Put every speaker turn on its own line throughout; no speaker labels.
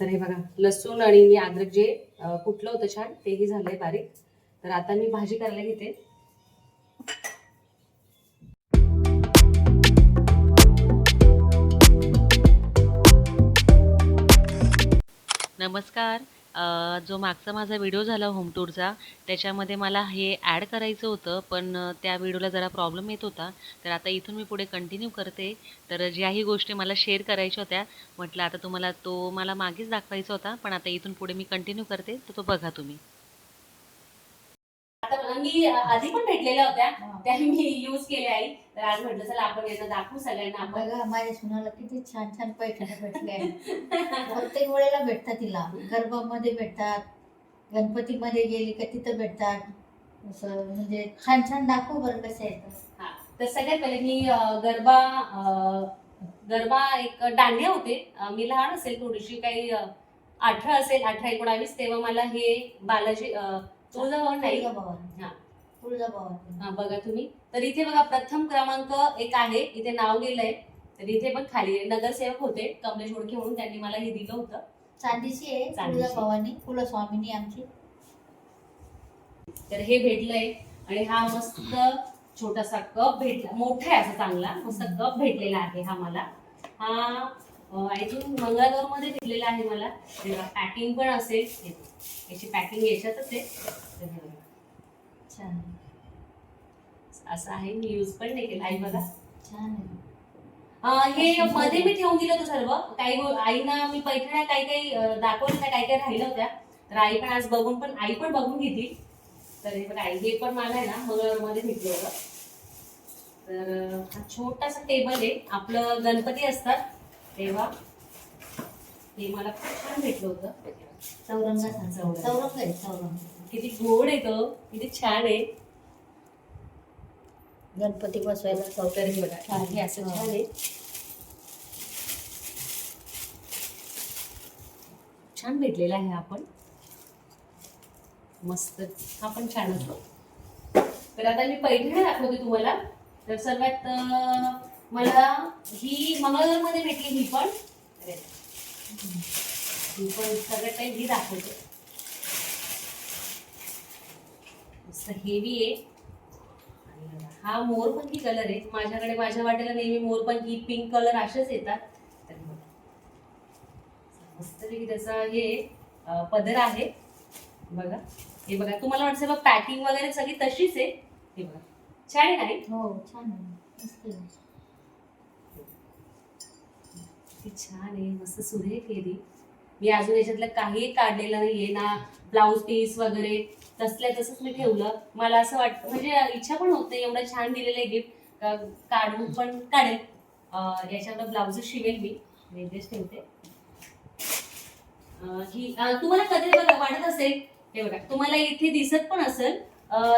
तर हे बघा लसूण आणि मी अद्रक जे कुठलं होतं छान तेही झालंय बारीक. तर आता मी भाजी करायला घेते.
नमस्कार. जो मागचा माझा व्हिडिओ झाला होम टूरचा त्याच्यामध्ये मला हे ॲड करायचं होतं पण त्या व्हिडिओला जरा प्रॉब्लेम येत होता. तर आता इथून मी पुढे कंटिन्यू करते. तर ज्याही गोष्टी मला शेअर करायच्या होत्या म्हटलं आता तुम्हाला तो मला मागेच दाखवायचा होता पण आता इथून पुढे मी कंटिन्यू करते तर तो बघा तुम्ही.
आता मला- मी आधी पण भेटलेल्या होत्या त्या मी युज केल्या आई. तर आज म्हटलं चला आपण यांना दाखवू सगळ्यांना आपण.
बघा माझ्या सुनाला किती छान छान पैठण्या भेटल्या प्रत्येक वेळेला भेटतात तिला. गरबामध्ये भेटतात गणपतीमध्ये गेली का तिथं भेटतात. असं म्हणजे छान छान दाखव बरं कसं येतं
हा. तर सगळ्यात पहिले मी अं, गरबा अं, गरबा एक दांडिया होते. अं, मी लहान असेल थोडीशी काही अं, अठरा असेल अठरा एकोणावीस तेव्हा मला हे बालाजी अं, तुळजाभवानी नाही.
तुळजाभवानी.
हा.
तुळजाभवानी.
हा बघा तुम्ही. तर इथे बघा प्रथम क्रमांक एक आहे. इथे नाव गेलंय तर इथे पण खाली नगरसेवक होते. कमलेश ओळखे म्हणून त्यांनी मला हे दिलं होतं.
चांदीची आहे. तुळजाभवानी. कुलस्वामिनी आमची.
तर हे भेटलंय. आणि हा मस्त छोटासा कप भेटला. मोठा आहे असा चांगला. मस्त कप भेटलेला आहे हा मला. हा आय थिंक मंगळागौरमध्ये भेटलेला आहे मला पॅकिंग पण असेल. याची पॅकिंग याच्यातच आहे.
छान.
असं आहे मी यूज पण नाही केला आई बघा.
छान
हे मध्ये मी ठेवून दिलं होतं सर्व. काही आईना मी पैठण्या काही काही अं, दाखवलं त्या काही काही राहिल्या होत्या. तर आई पण आज बघून पण आई पण बघून घेतली. तर हे बघा आई हे पण मला आहे ना मंगळवारमध्ये भेटलं होतं. तर हा छोटासा टेबल आहे. आपलं गणपती असतात. तेव्हा हे मला खूप छान भेटलं होतं.
चौरंग आहे चौरंग
किती गोड आहे तो किती छान आहे.
गणपती बसवायला
बघा
छान
हे असं छान आहे. छान भेटलेला आहे आपण मस्त. हा पण छान असतो तर आता मी पैठण्या दाखवते तुम्हाला. तर सर्वात मला ही मंगळवारमध्ये भेटली ही पण. ही पण सगळ्यात काही ही दाखवते. मस्त हेवी आहे. हा मोरपंखी कलर आहे. माझ्याकडे माझ्या वाटेला नेहमी मोरपंखी पिंक कलर असेच येतात. तर त्याचा हे पदर आहे. बघा. हे बघा तुम्हाला वाटतं पॅकिंग वगैरे सगळी तशीच आहे. हे बघा. छान आहे
हो छान आहे मस्त आहे.
किती छान आहे मस्त सुरेख केली मी अजून याच्यातलं काही काढलेलं नाहीये ना ब्लाऊज पीस वगैरे. तसल्या तसंच मी ठेवलं. मला असं वाटतं म्हणजे इच्छा पण होते एवढं छान दिलेलं आहे गिफ्ट काढून पण काढेल. याच्यावर ब्लाऊज शिवेल मी. मी ठेवते. ही तुम्हाला कधी बघा वाटत असेल हे बघा तुम्हाला इथे दिसत पण असेल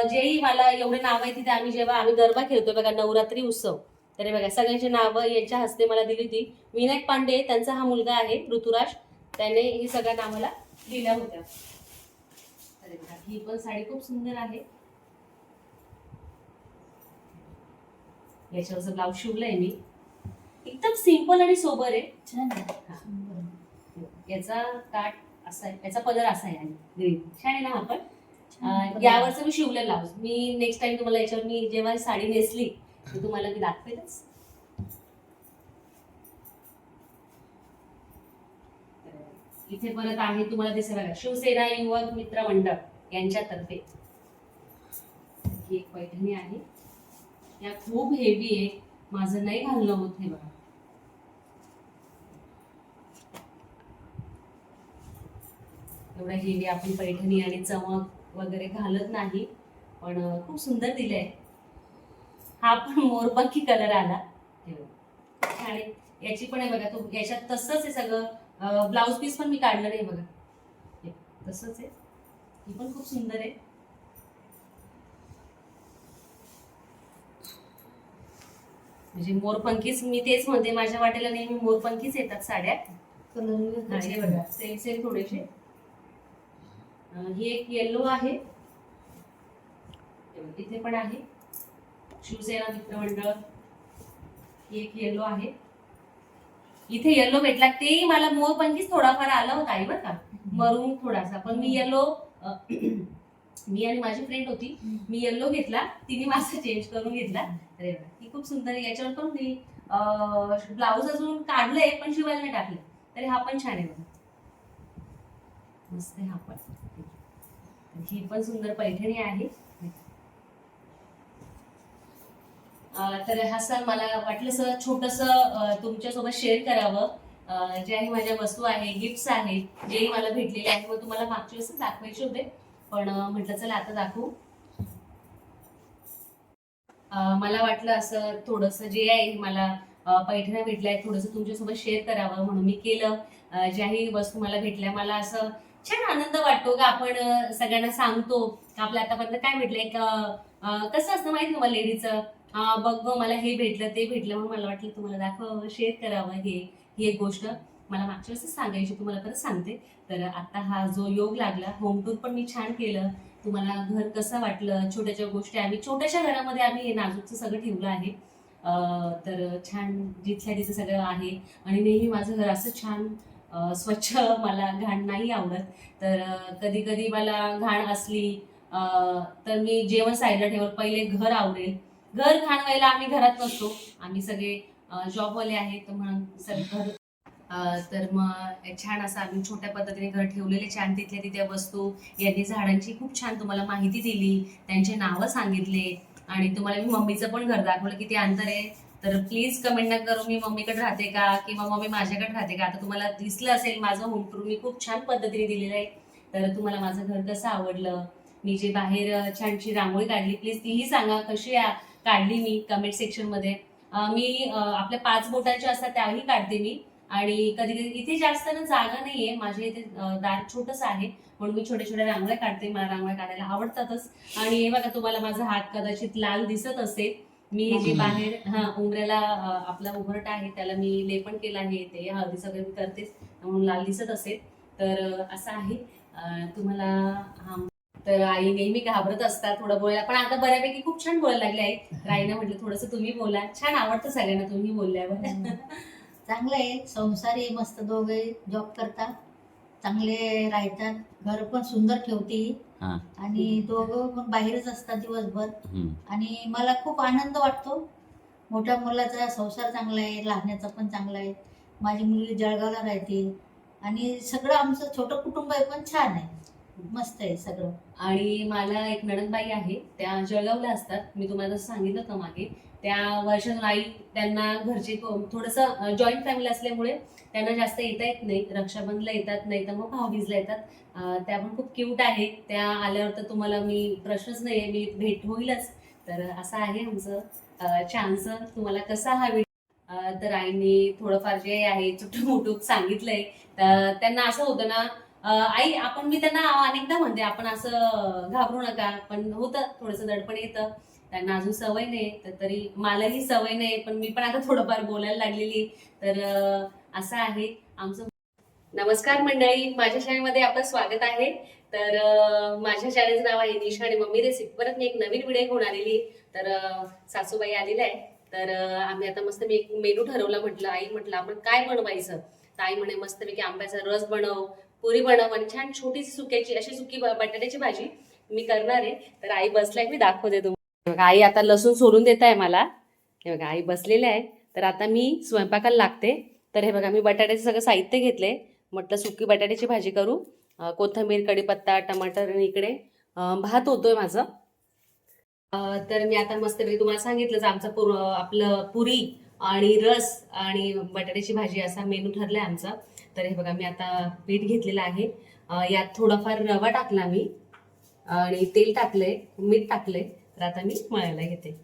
जेही मला एवढे नाव आहे तिथे आम्ही जेव्हा आम्ही गरबा खेळतो बघा नवरात्री उत्सव. तर हे बघा सगळ्यांची नावं यांच्या हस्ते मला दिली होती. विनायक पांडे त्यांचा हा मुलगा आहे ऋतुराज. त्याने ही सगळ्या नावाला दिल्या होत्या. तर हे बघा, ही पण साडी खूप सुंदर आहे. याच्यावरचं ब्लाऊज शिवलंय मी. एकदम सिंपल आणि सोबर आहे.
छान
हा. याचा काठ असा आहे याचा पदर असा आहे ग्रीन छान आहे ना हा पण. यावरचं मी शिवलं ब्लाऊज मी नेक्स्ट टाइम तुम्हाला याच्यावर मी जेव्हा साडी नेसली मी तुम्हाला मी दाखवेलच. इथे परत आहे तुम्हाला दिसेल बघा शिवसेना युवक मित्र मंडळ यांच्यातर्फे. ही एक पैठणी आहे. या खूप हेवी आहे. माझं नाही घालणं होत हे बघा. एवढ्या हेवी आपण पैठणी आणि चमक वगैरे घालत नाही पण खूप सुंदर दिलंय. हा पण मोरपंखी कलर आला. आहे याची पण आहे बघा तो याच्यात तसंच आहे सगळं. ब्लाऊज पीस पण मी काढलं नाही बघा. तसंच आहे. ही पण खूप सुंदर आहे. म्हणजे मोरपंखीच मी तेच म्हणते माझ्या वाटेला नेहमी मोरपंखीच येतात साड्या. बघा सेम सेम थोडेसे. ही एक येल्लो आहे. इथे पण आहे. शिवसेना मित्रमंडळ ही एक येलो आहे. इथे येलो भेटला. तेही मला मोर पंचवीस थोडाफार आला होता आई बरं का. मरून थोडासा. पण मी येलो मी आणि माझी फ्रेंड होती. मी येल्लो घेतला. तिने माझा चेंज करून घेतला. अरे ही खूप सुंदर आहे. याच्यावर पण मी ब्लाऊज अजून काढलंय पण शिवायला नाही टाकले. तरी हा पण छान आहे बघा. मस्त आहे हा पण. ही पण सुंदर पैठणी आहे अं, तर हा सण मला वाटलं सर छोटस तुमच्यासोबत शेअर करावं. अं, ज्याही माझ्या वस्तू आहे गिफ्ट्स आहेत जेही मला भेटलेले आहे मग तुम्हाला मागच्या वेळेस दाखवायचे होते. पण म्हटलं चला आता दाखवू. मला वाटलं असं थोडस जे आहे मला पैठणं पैठण्या भेटल्या आहेत थोडंसं तुमच्यासोबत शेअर करावं म्हणून मी केलं. ज्याही वस्तू मला भेटल्या मला असं छान आनंद वाटतो का आपण सगळ्यांना सांगतो. का आपल्या आतापर्यंत काय भेटलंय? कसं असतं माहिती तुम्हाला लेडीचं हा बघ ग मला हे भेटलं ते भेटलं म्हणून मला वाटलं तुम्हाला दाखवावं शेअर करावं हे ही एक गोष्ट. मला मागच्या वेळेस सांगायची तुम्हाला परत सांगते. तर आता हा जो योग लागला होम टूर पण मी छान केलं. तुम्हाला घर कसं वाटलं छोट्याच्या गोष्टी आम्ही छोट्याशा घरामध्ये आम्ही हे नाजूकचं सगळं ठेवलं आहे. तर छान जिथल्या तिथं सगळं आहे. आणि नेहमी माझं घर असं छान स्वच्छ मला घाण नाही आवडत. तर कधी कधी मला घाण असली तर मी जेवण साईडला ठेवत पहिले घर आवडेल घर खाणवायला आम्ही घरात नसतो आम्ही सगळे जॉबवाले आहेत तर म्हणून सर घर तर मग छान असं आम्ही छोट्या पद्धतीने घर ठेवलेले छान तिथल्या तिथल्या वस्तू यांनी झाडांची खूप छान तुम्हाला माहिती दिली त्यांचे नावं सांगितले आणि तुम्हाला मी मम्मीचं पण घर दाखवलं किती अंतर आहे. तर प्लीज कमेंट न करू मी मम्मीकडे राहते का किंवा मम्मी माझ्याकडे राहते का? आता तुम्हाला दिसलं असेल माझं होम टूर मी खूप छान पद्धतीने दिलेलं आहे. तर तुम्हाला माझं घर कसं आवडलं? मी जे बाहेर छानशी रांगोळी काढली प्लीज तीही सांगा कशी आ- काढली मी कमेंट सेक्शनमध्ये मी आपल्या पाच बोटांच्या असतात त्याही काढते मी. आणि कधी कधी इथे जास्त ना जागा नाहीये. माझ्या इथे दार छोटस आहे. म्हणून मी छोट्या छोट्या रांगोळ्या काढते. मला रांगोळ्या काढायला आवडतातच. आणि हे बघा तुम्हाला माझा हात कदाचित लाल दिसत असेल. मी जे. बाहेर हा उमऱ्याला आपला उभरट आहे त्याला मी लेपन केलं आहे. ते हळदी सगळं मी करतेच. म्हणून लाल दिसत असेल. तर असं आहे. तुम्हाला हा तर आई नेहमी घाबरत असतात थोडं बोलायला. पण आता बऱ्यापैकी खूप छान बोलायला लागले आहे तर आईने म्हटलं थोडंसं तुम्ही बोला. छान आवडतं सगळ्यांना तुम्ही बोलल्यावर.
चांगलं आहे. संसारी मस्त दोघे जॉब करतात. चांगले राहतात. घर पण सुंदर ठेवते.
हा.
आणि दोघं पण बाहेरच असतात दिवसभर.
हम्म.
आणि मला खूप आनंद वाटतो. मोठ्या मुलाचा संसार चांगला आहे. लहाण्याचा पण चांगला आहे. माझी मुलगी जळगावला राहते. आणि सगळं आमचं छोटं कुटुंब आहे पण छान आहे. मस्त आहे सगळं.
आणि मला एक नणंदबाई आहे त्या जळगावला असतात. मी तुम्हाला जसं सांगितलं होतं मागे त्या वर्षातून आई त्यांना घरचे थोडस जॉईंट फॅमिली असल्यामुळे त्यांना जास्त येता येत नाही. रक्षाबंधला येतात नाही तर मग भाऊबीजला येतात. त्या पण खूप क्यूट आहेत त्या आल्यावर तर तुम्हाला मी प्रश्नच नाही आहे मी भेट होईलच. तर असं आहे आमचं. छानसं तुम्हाला कसा हा व्हिडिओ तर आईने थोडंफार जे आहे छोटं मोठं सांगितलंय. तर त्यांना असं होतं ना आई आपण मी त्यांना अनेकदा म्हणते आपण असं घाबरू नका पण होतं थोडंसं दडपण येतं. त्यांना अजून सवय नाही तर तरी मलाही सवय नाही पण मी पण आता थोडंफार बोलायला लागलेली तर असं आहे. आमचं नमस्कार मंडळी माझ्या शाळेमध्ये आपलं स्वागत आहे. तर माझ्या शाळेचं नाव आहे निशा आणि मम्मी रेसिपी. परत मी एक नवीन व्हिडिओ घेऊन आलेली तर सासूबाई आलेल्या आहे तर आम्ही आता मस्त मी एक मेनू ठरवला म्हटलं आई म्हटलं आपण काय बनवायचं? तर आई म्हणे मस्तपैकी आंब्याचा रस बनव पुरी बनव म्हणजे छान छोटीशी सुक्याची अशी सुकी बटाट्याची भाजी मी करणार आहे. तर आई बसलाय मी दाखवते तुम्हाला. आई आता लसूण सोलून देत आहे मला. हे बघा आई बसलेले आहे. तर आता मी स्वयंपाकाला लागते. तर हे बघा मी बटाट्याचं सगळं साहित्य घेतले म्हटलं सुकी बटाट्याची भाजी करू. कोथंबीर कडीपत्ता कढीपत्ता टमाटर आणि इकडे भात होतोय माझं. तर मी आता मस्त तुम्हाला सांगितलंच आमचं पुर आपलं पुरी आणि रस आणि बटाट्याची भाजी असा मेनू ठरलाय आमचा. तर हे बघा मी आता पीठ घेतलेलं आहे. यात थोडाफार रवा टाकला मी. आणि तेल टाकलंय मीठ टाकलंय. तर आता मी मळायला घेते.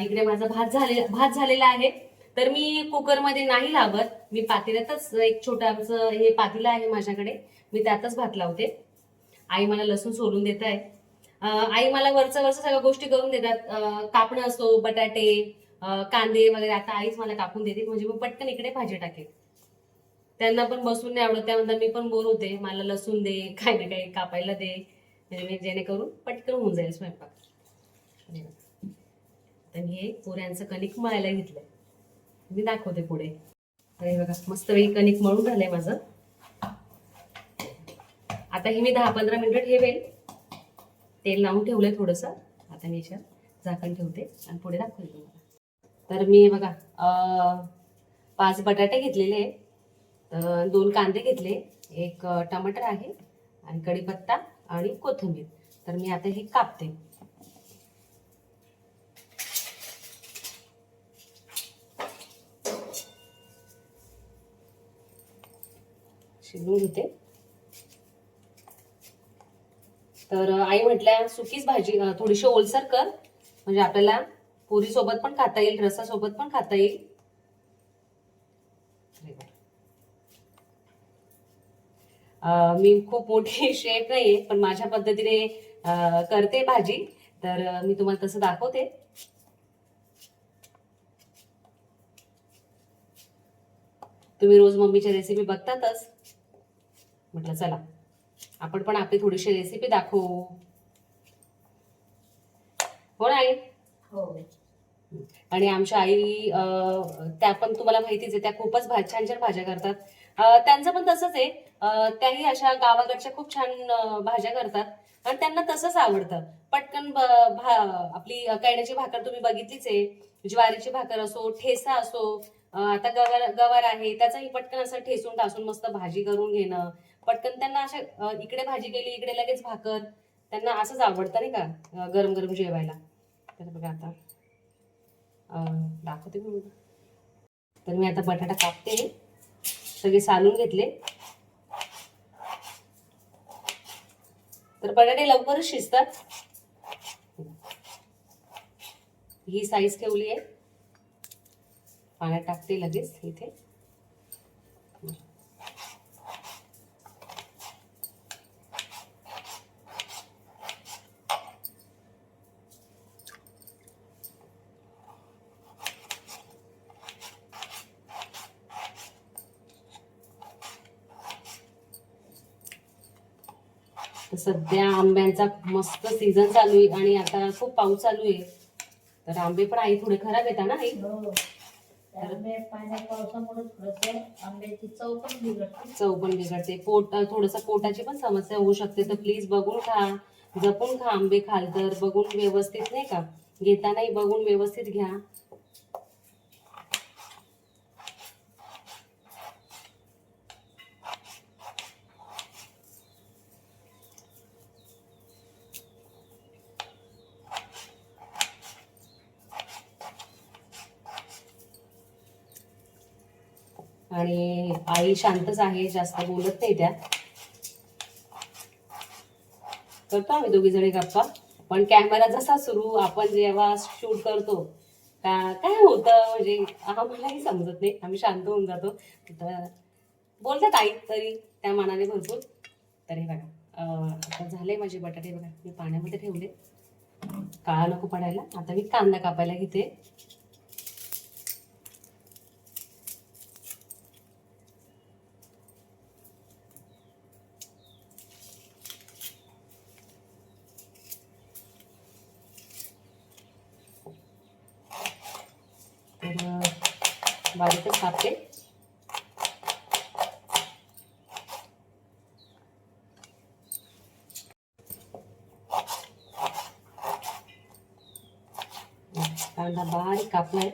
इकडे माझा भात झाले भात झालेला आहे. तर मी कुकरमध्ये नाही लावत. मी पातेल्यातच एक छोटं हे पातेलं आहे माझ्याकडे. मी त्यातच भात लावते. आई मला लसूण सोलून देत आहे. आई मला वरचं वरचं सगळ्या गोष्टी करून देतात. कापणं असतो बटाटे कांदे वगैरे आता आईच मला कापून देते म्हणजे मी पटकन इकडे भाजी टाकेल. त्यांना पण बसून नाही आवडत त्यानंतर मी पण बोर होते मला लसूण दे काही ना काही कापायला दे म्हणजे मी जेणेकरून पटकन होऊन जाईल स्वयंपाक. तर मी हे पुऱ्यांचं कणिक मळायला घेतलंय. मी दाखवते पुढे. अरे बघा मस्त वेळी कणिक मळून झालंय माझं. आता हे मी दहा पंधरा मिनिटं ठेवेल. तेल लावून ठेवलंय थोडंसं. आता मी याच्यात झाकण ठेवते आणि पुढे दाखवते तुम्हाला. तर मी बघा पाच बटाटे घेतलेले दोन कांदे घेतले. एक टमाटर आहे आणि कढीपत्ता आणि कोथिंबीर. तर मी आता हे कापते. शिजवून घेते. तर आई म्हटल्या सुकीच भाजी थोडीशी ओलसर कर. म्हणजे आपल्याला पुरी सोबत पण खाता येईल रसासोबत पण खाता येईल. मी खूप मोठी शेफ नाहीये पण माझ्या पद्धतीने करते भाजी. तर मी तुम्हाला तसं दाखवते. तुम्ही रोज मम्मीच्या रेसिपी बघतातच. म्हटलं चला. आपण पण आपली थोडीशी रेसिपी दाखवू. हो नाही
हो.
आणि आमच्या आई त्या पण तुम्हाला माहितीच आहे त्या खूपच भा छान छान भाज्या करतात. त्यांचं पण तसंच आहे. त्याही अशा गावाकडच्या खूप छान भाज्या करतात आणि त्यांना तसंच आवडतं. पटकन आपली कैण्याची भाकर तुम्ही बघितलीच आहे. ज्वारीची भाकर असो ठेसा असो आता गवार गवार आहे त्याचाही पटकन असं ठेसून टासून मस्त भाजी करून घेणं. पटकन त्यांना अशा इकडे भाजी केली इकडे लगेच भाकर. त्यांना असंच आवडतं नाही का गरम गरम जेवायला. तर बघा आता. दाखवते मी. तर मी आता बटाटा कापते सगळे सालून घेतले. तर बटाटे लवकरच शिजतात. ही साईज ठेवली आहे. पाण्यात टाकते लगेच इथे तर सध्या आंब्यांचा मस्त सीझन चालू आहे आणि आता खूप पाऊस चालू आहे. तर आंबे पण आई थोडे खराब येतात ना आई?
हो त्यामुळे पाण्या पावसामुळे थोडस आंब्याची चव पण बिघडते.
चव पण बिघडते. पोट थोडस पोटाची पण समस्या होऊ शकते. तर प्लीज बघून खा जपून खा आंबे खाल तर बघून व्यवस्थित नाही का? घेतानाही बघून व्यवस्थित घ्या. आणि आई शांतच आहे जास्त बोलत नाही त्या. करतो आम्ही दोघी जणी गप्पा. पण कॅमेरा जसा सुरू आपण जेव्हा शूट करतो का काय होतं? म्हणजे आम्हालाही समजत नाही. आम्ही शांत होऊन जातो. तर बोलतात आई तरी त्या मनाने भरपूर. तर हे बघा आता झाले माझे बटाटे बघा. मी पाण्यामध्ये ठेवले. काळा नको पडायला. आता मी कांदा कापायला घेते तर अं, बारीकच कापते कांदा बारीक कापलाय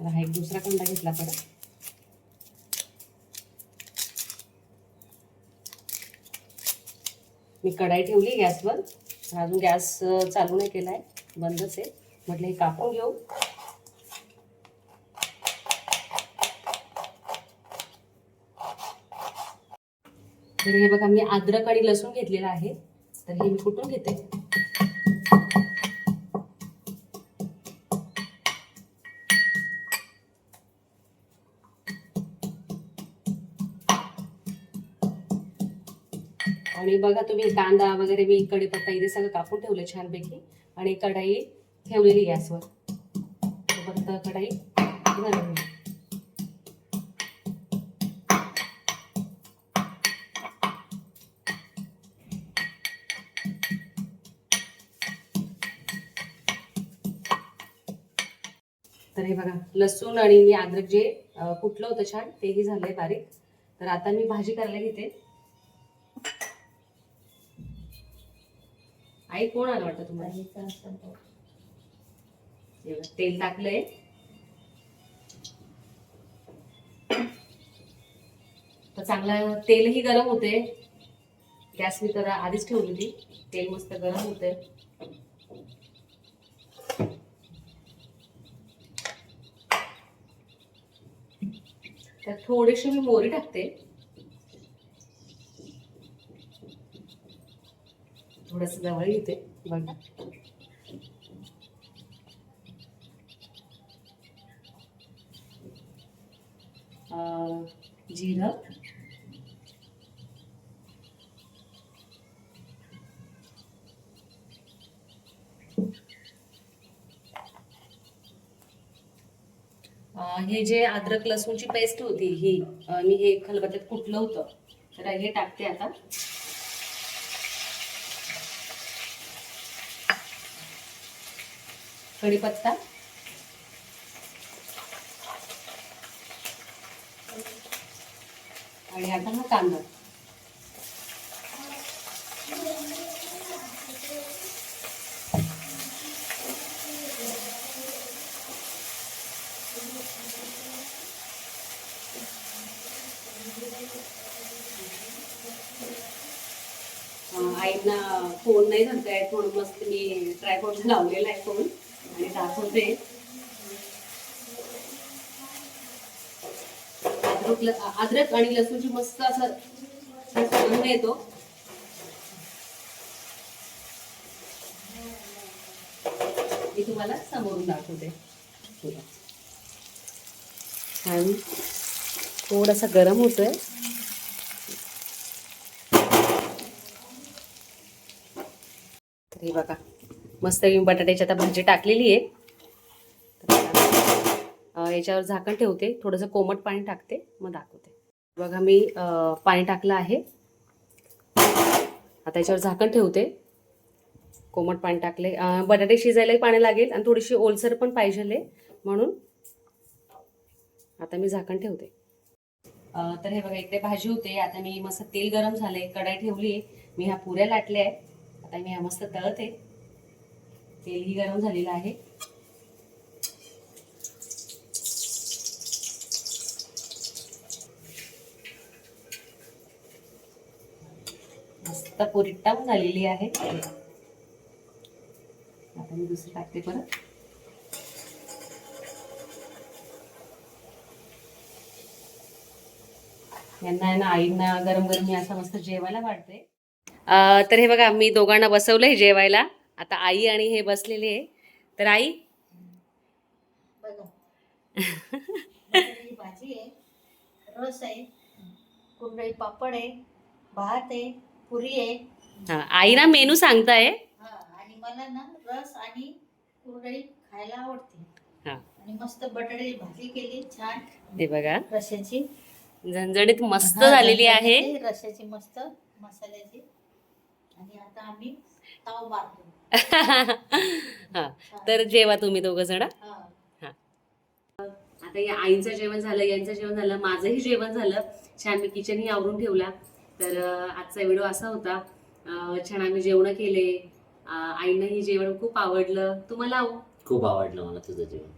आता हा एक दुसरा कांदा घेतला परत मी कढाई ठेवली गॅसवर. अजून गॅस चालू नाही केला आहे बंदच आहे. म्हटलं हे कापून घेऊ. तर हे बघा मी अद्रक आणि लसूण घेतलेलं आहे. तर हे मी कुठून घेते? आणि बघा तुम्ही कांदा वगैरे मी कढीपत्ता इथे सगळं कापून ठेवलं छानपैकी. आणि कढाई ठेवलेली गॅसवर फक्त कढाई गरम तर हे बघा लसूण आणि मी अद्रक जे कुठलं कुटलं होतं छान तेही झालंय बारीक. तर आता मी भाजी करायला घेते. आई कोण आलं वाटतं तुम्हाला? तेल टाकलंय. तर चांगलं तेलही गरम होते गॅस मी तर आधीच ठेवली ती तेल मस्त गरम होते तर थोडीशी मी मोरी टाकते. थोडस जवळ येते. बघा. अं, जिरं. हे जे अद्रक लसूणची पेस्ट होती ही मी हे खलबत्त्यात कुटलं होतं. तर हे टाकते आता. कढीपत्ता. आणि आता हा कांदा आईंना फोन नाही धरता येत म्हणून मस्त मी ट्रायपॉड लावलेला आहे फोन. आणि दाखवते अद्रक अद्रक आणि लसूणची मस्त असं सुगंध येतो. मी तुम्हाला समोरून दाखवते. आणि छान थोडासा गरम होतोय. तर हे बघा. मस्त बटाट्याची आता भाजी टाकलेली आहे. याच्यावर झाकण ठेवते. थोडंसं कोमट पाणी टाकते. मग दाखवते. बघा मी पाणी टाकलं आहे. आता याच्यावर झाकण ठेवते. कोमट पाणी टाकले. बटाटे शिजायलाही पाणी लागेल आणि थोडीशी ओलसर पण पाहिजे म्हणून आता मी झाकण ठेवते. तर हे बघा इकडे भाजी होते. आता मी मस्त तेल गरम झाले कढाई ठेवली मी ह्या पुऱ्या लाटल्या आहे आता मी ह्या मस्त तळते. तेलही गरम झालेलं आहे. मस्त पोरी टाकून झालेली आहे. आता मी दुसरी टाकते परत. यांना आहे ना आईंना गरम गरम असं मस्त जेवायला वाढते. तर हे बघा मी दोघांना बसवलंय जेवायला. आता आई आणि हे बसलेले आहे. तर आई?
भाजी आहे रस आहे कुरडई पापड आहे भात आहे पुरी आहे.
हा आई ना मेनू सांगताय?
हा आणि मला ना रस आणि कुरडई खायला आवडते.
हा.
आणि मस्त बटाट्याची भाजी केली छान.
हे बघा.
रश्याची
झणझणीत मस्त
हा,
झालेली आहे.
रश्याची मस्त मसाल्याची. आणि आता आम्ही ताव मारतो
हा. तर जेवा तुम्ही दोघ जण.
हा.
आता या आईचं जेवण झालं यांचं जेवण झालं माझंही जेवण झालं. छान मी किचनही आवरून ठेवला. तर आजचा व्हिडिओ असा होता. छान आम्ही जेवण केले. अं, आईंनाही जेवण खूप आवडलं. तुम्हाला आऊ?
खूप आवडलं मला तुझं जेवण.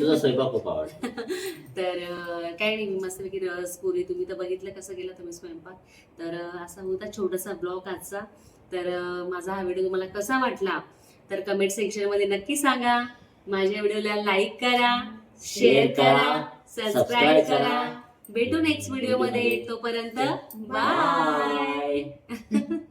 तुझा स्वयंपाक खूप आवडला.
तर काही नाही मी मस्तपैकी रस पुरी तुम्ही तर बघितलं कसं केलं तुम्ही स्वयंपाक. तर असा होता छोटासा ब्लॉग आजचा. तर माझा हा व्हिडिओ तुम्हाला कसा वाटला? तर कमेंट सेक्शनमध्ये नक्की सांगा. माझ्या व्हिडिओला लाईक करा शेअर करा सबस्क्राईब करा. भेटू नेक्स्ट व्हिडिओमध्ये. तोपर्यंत बाय